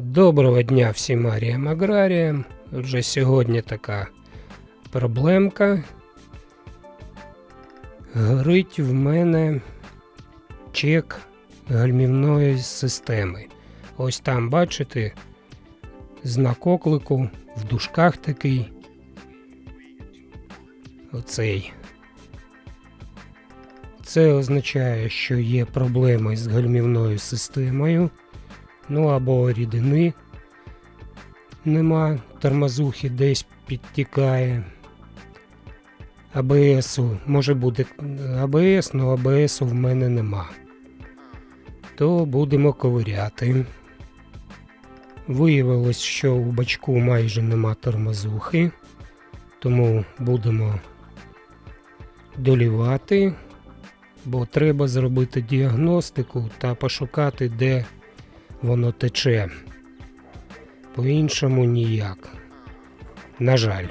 Доброго дня всім аріям аграріям. Вже сьогодні така проблемка. Горить в мене чек гальмівної системи. Ось там, бачите, знак оклику, в дужках такий. Оцей. Це означає, що є проблеми з гальмівною системою. Ну або рідини нема, тормозухи десь підтікає. АБСу може бути АБС, але АБСу в мене нема. То будемо ковиряти. Виявилось, що у бачку майже нема тормозухи, тому будемо долівати, бо треба зробити діагностику та пошукати, де воно тече. По-іншому ніяк. На жаль.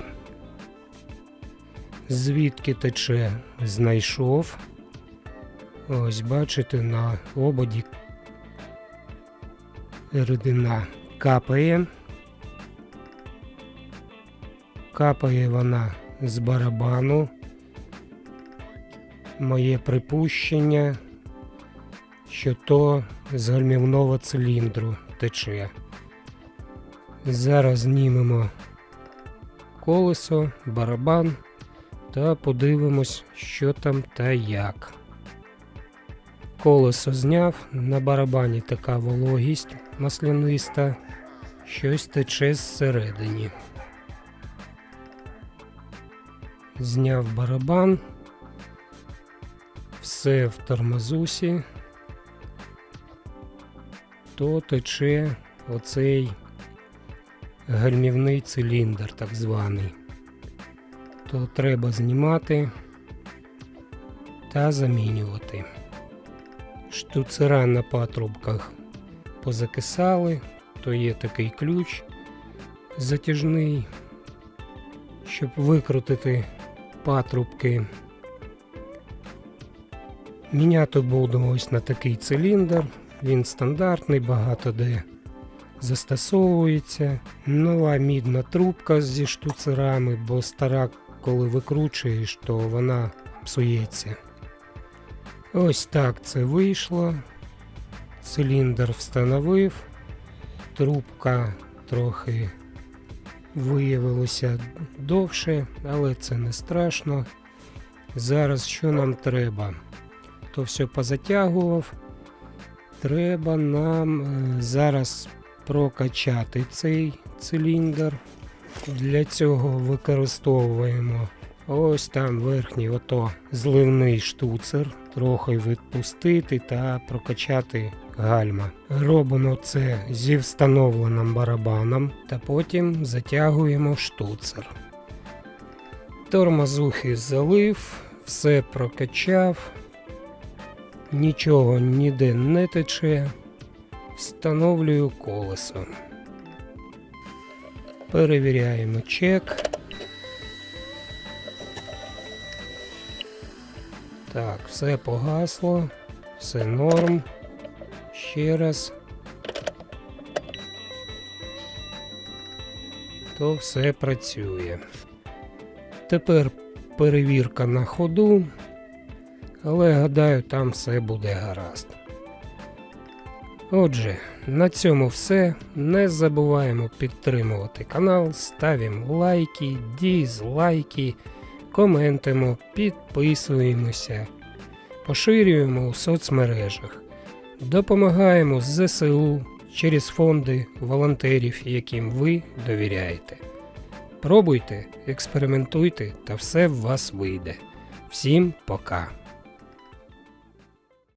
Звідки тече, знайшов. Ось бачите, на ободі рідина капає. Капає вона з барабану. Моє припущення, що то з гальмівного циліндру тече. Зараз знімемо колесо, барабан та подивимось, що там та як. Колесо зняв, на барабані така вологість масляниста, щось тече зсередині. Зняв барабан, все в тормозусі, то тече оцей гальмівний циліндр, так званий. То треба знімати та замінювати. Штуцера на патрубках позакисали, то є такий ключ затяжний, щоб викрутити патрубки. Міняти буду ось на такий циліндр. Він стандартний, багато де застосовується. Нова мідна трубка зі штуцерами, бо стара, коли викручуєш, то вона псується. Ось так це вийшло. Циліндр встановив, трубка трохи виявилося довше, але це не страшно. Зараз що нам треба? То все позатягував. Треба нам е, зараз прокачати цей циліндр. Для цього використовуємо ось там верхній ото зливний штуцер, трохи відпустити та прокачати гальма. Робимо це зі встановленим барабаном та потім затягуємо штуцер. Тормозухи залив, все прокачав, нічого ніде не тече. Встановлюю колесо. Перевіряємо чек. Так, все погасло, все норм. Ще раз. То все працює. Тепер перевірка на ходу, але гадаю, там все буде гаразд. Отже, на цьому все. Не забуваємо підтримувати канал, ставимо лайки, дізлайки, коментуємо, підписуємося, поширюємо у соцмережах, допомагаємо ЗСУ через фонди волонтерів, яким ви довіряєте. Пробуйте, експериментуйте та все в вас вийде. Всім пока!